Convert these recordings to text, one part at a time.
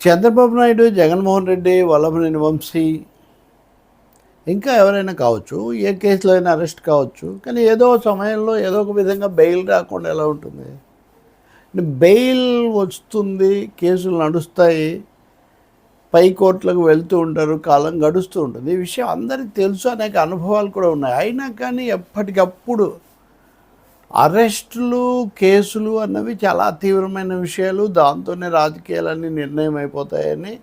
చంద్రబాబు నాయుడు జగన్మోహన్ రెడ్డి వల్లభనేని వంశీ ఇంకా ఎవరైనా కావచ్చు ఏ కేసులో అయినా అరెస్ట్ కావచ్చు కానీ ఏదో సమయంలో ఏదో ఒక విధంగా బెయిల్ రాకుండా ఎలా ఉంటుంది? బెయిల్ వస్తుంది కేసులు నడుస్తాయి పై కోర్టులకు వెళ్తూ ఉంటారు కాలం గడుస్తూ ఉంటుంది. ఈ విషయం అందరికీ తెలుసు అనేక అనుభవాలు కూడా ఉన్నాయి. అయినా కానీ ఎప్పటికప్పుడు అరెస్టులు కేసులు అన్నవి చాలా తీవ్రమైన విషయాలు. దాంతోనే రాజకీయాలన్నీ నిర్ణయం అయిపోతాయని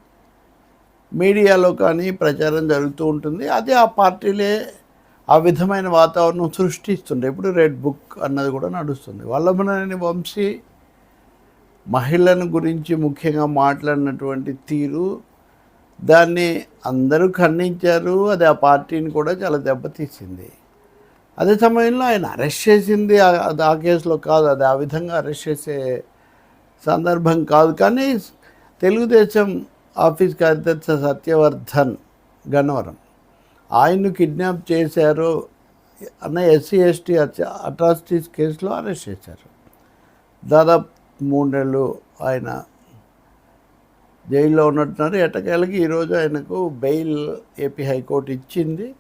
మీడియాలో కానీ ప్రచారం జరుగుతూ ఉంటుంది. అదే ఆ పార్టీలే ఆ విధమైన వాతావరణం సృష్టిస్తుండే. ఇప్పుడు రెడ్ బుక్ అన్నది కూడా నడుస్తుంది. వల్లభనేని వంశీ మహిళను గురించి ముఖ్యంగా మాట్లాడినటువంటి తీరు దాన్ని అందరూ ఖండించారు. అది ఆ పార్టీని కూడా చాలా దెబ్బతీసింది. అదే సమయంలో ఆయన అరెస్ట్ చేసింది ఆ- అది ఆ కేసులో కాదు. అది ఆ విధంగా అరెస్ట్ చేసే సందర్భం కాదు. కానీ తెలుగుదేశం ఆఫీస్ కార్యదర్శి సత్యవర్ధన్ గన్నవరం ఆయన్ను కిడ్నాప్ చేశారు. అన్న ఎస్సీ ఎస్టీ అట్రాసిటీస్ కేసులో అరెస్ట్ చేశారు. దాదాపు మూడేళ్ళు ఆయన జైల్లో ఉన్నట్టున్నారు. ఎటకేళ్ళకి ఈరోజు ఆయనకు బెయిల్ ఏపీ హైకోర్టు ఇచ్చింది.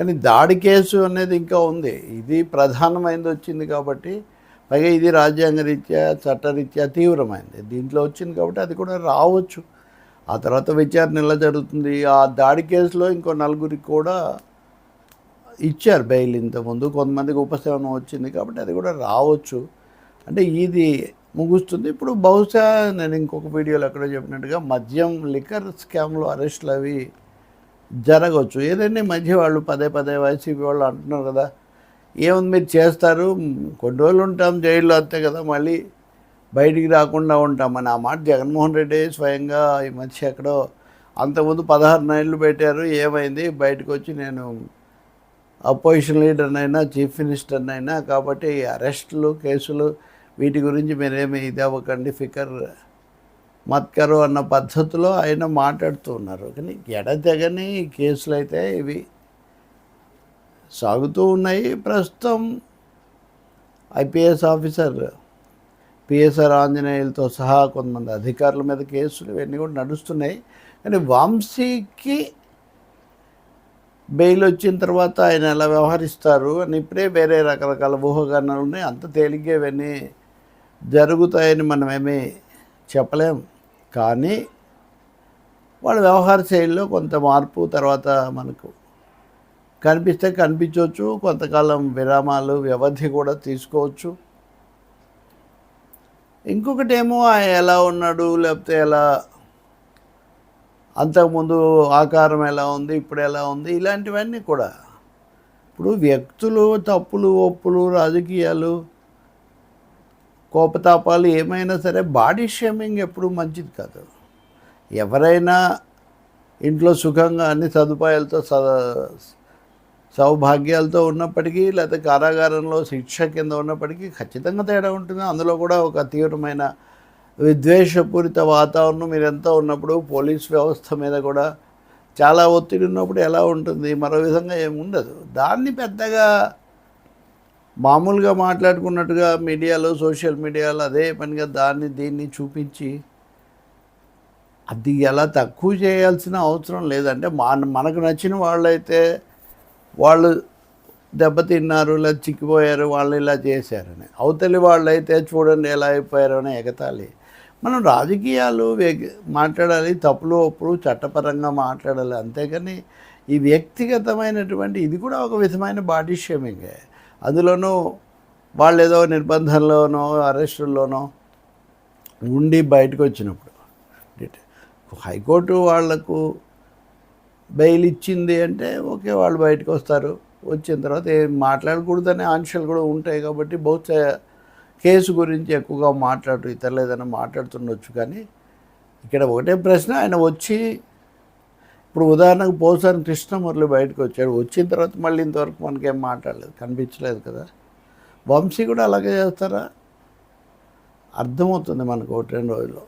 కానీ దాడి కేసు అనేది ఇంకా ఉంది. ఇది ప్రధానమైనది వచ్చింది కాబట్టి పైగా ఇది రాజ్యాంగ రీత్యా చట్టరీత్యా తీవ్రమైనది దీంట్లో వచ్చింది కాబట్టి అది కూడా రావచ్చు. ఆ తర్వాత విచారణ ఎలా జరుగుతుంది? ఆ దాడి కేసులో ఇంకో నలుగురికి కూడా ఇచ్చారు బెయిల్ ఇంతకుముందు. కొంతమందికి ఉపశమనం వచ్చింది కాబట్టి అది కూడా రావచ్చు. అంటే ఇది ముగుస్తుంది. ఇప్పుడు బహుశా నేను ఇంకొక వీడియోలో ఎక్కడో చెప్పినట్టుగా మద్యం లిక్కర్ స్కామ్లో అరెస్టులు అవి జరగవచ్చు. ఏదైనా మధ్య వాళ్ళు పదే పదే వైసీపీ వాళ్ళు అంటున్నారు కదా ఏముంది మీరు చేస్తారు? కొన్ని రోజులు ఉంటాం జైల్లో అంతే కదా మళ్ళీ బయటికి రాకుండా ఉంటామని ఆ మాట జగన్మోహన్ రెడ్డి స్వయంగా ఈ మధ్య ఎక్కడో అంతకుముందు పదహారు నెలలు పెట్టారు ఏమైంది? బయటకు వచ్చి నేను అపోజిషన్ లీడర్నైనా చీఫ్ మినిస్టర్నైనా కాబట్టి అరెస్టులు కేసులు వీటి గురించి మీరేమి ఇది అవ్వకండి ఫికర్ మత్కరు అన్న పద్ధతిలో ఆయన మాట్లాడుతూ ఉన్నారు. కానీ ఎడతెగని కేసులు అయితే ఇవి సాగుతూ ఉన్నాయి. ప్రస్తుతం ఐపీఎస్ ఆఫీసర్ పిఎస్ఆర్ ఆంజనేయులతో సహా కొంతమంది అధికారుల మీద కేసులు ఇవన్నీ కూడా నడుస్తున్నాయి. కానీ వంశీకి బెయిల్ వచ్చిన తర్వాత ఆయన ఎలా వ్యవహరిస్తారు అని ఇప్పుడే వేరే రకరకాల ఊహగానాలు ఉన్నాయి. అంత తేలిగ్గా ఇవన్నీ జరుగుతాయని మనమేమీ చెప్పలేము కానీ వాళ్ళ వ్యవహార శైలిలో కొంత మార్పు తర్వాత మనకు కనిపిస్తే కనిపించవచ్చు కొంతకాలం విరామాలు వ్యవధి కూడా తీసుకోవచ్చు. ఇంకొకటి ఏమో ఆయన ఎలా ఉన్నాడు లేకపోతే ఎలా అంతకుముందు ఆకారం ఎలా ఉంది ఇప్పుడు ఎలా ఉంది ఇలాంటివన్నీ కూడా. ఇప్పుడు వ్యక్తులు తప్పులు ఒప్పులు రాజకీయాలు కోపతాపాలు ఏమైనా సరే బాడీ షేమింగ్ ఎప్పుడూ మంచిది కాదు. ఎవరైనా ఇంట్లో సుఖంగా అన్ని సదుపాయాలతో స- సౌభాగ్యాలతో ఉన్నప్పటికీ లేకపోతే కారాగారంలో శిక్ష కింద ఉన్నప్పటికీ ఖచ్చితంగా తేడా ఉంటుంది. అందులో కూడా ఒక తీవ్రమైన విద్వేషపూరిత వాతావరణం మీరెంతో ఉన్నప్పుడు పోలీస్ వ్యవస్థ మీద కూడా చాలా ఒత్తిడి ఉన్నప్పుడు ఎలా ఉంటుంది? మరో విధంగా ఏమి ఉండదు దాన్ని పెద్దగా మామూలుగా మాట్లాడుకున్నట్టుగా మీడియాలో సోషల్ మీడియాలో అదే పనిగా దాన్ని దీన్ని చూపించి అది ఎలా తక్కువ చేయాల్సిన అవసరం లేదంటే మన మనకు నచ్చిన వాళ్ళైతే వాళ్ళు దెబ్బతిన్నారు ఇలా చిక్కిపోయారు వాళ్ళు ఇలా చేశారని. అవతలి వాళ్ళైతే చూడండి ఎలా అయిపోయారు అని ఎగతాలి మనం రాజకీయాలు మాట్లాడాలి తప్పులు అప్పుడు చట్టపరంగా మాట్లాడాలి అంతేగాని ఈ వ్యక్తిగతమైనటువంటి ఇది కూడా ఒక విధమైన బాడీ షేమింగే. అందులోనూ వాళ్ళు ఏదో నిర్బంధంలోనో అరెస్టుల్లోనో ఉండి బయటకు వచ్చినప్పుడు. హైకోర్టు వాళ్ళకు బెయిల్ ఇచ్చింది అంటే ఓకే వాళ్ళు బయటకు వస్తారు. వచ్చిన తర్వాత ఏం మాట్లాడకూడదనే ఆంక్షలు కూడా ఉంటాయి కాబట్టి బహుశా కేసు గురించి ఎక్కువగా మాట్లాడు ఇతరులు ఏదైనా మాట్లాడుతుండొచ్చు కానీ ఇక్కడ ఒకటే ప్రశ్న ఆయన వచ్చి ఇప్పుడు ఉదాహరణకు పోసాని కృష్ణమురళి బయటకు వచ్చాడు. వచ్చిన తర్వాత మళ్ళీ ఇంతవరకు మనకేం మాట్లాడలేదు కనిపించలేదు కదా. వంశీ కూడా అలాగే చేస్తారా? అర్థమవుతుంది మనకు ఒకటి రెండు రోజుల్లో.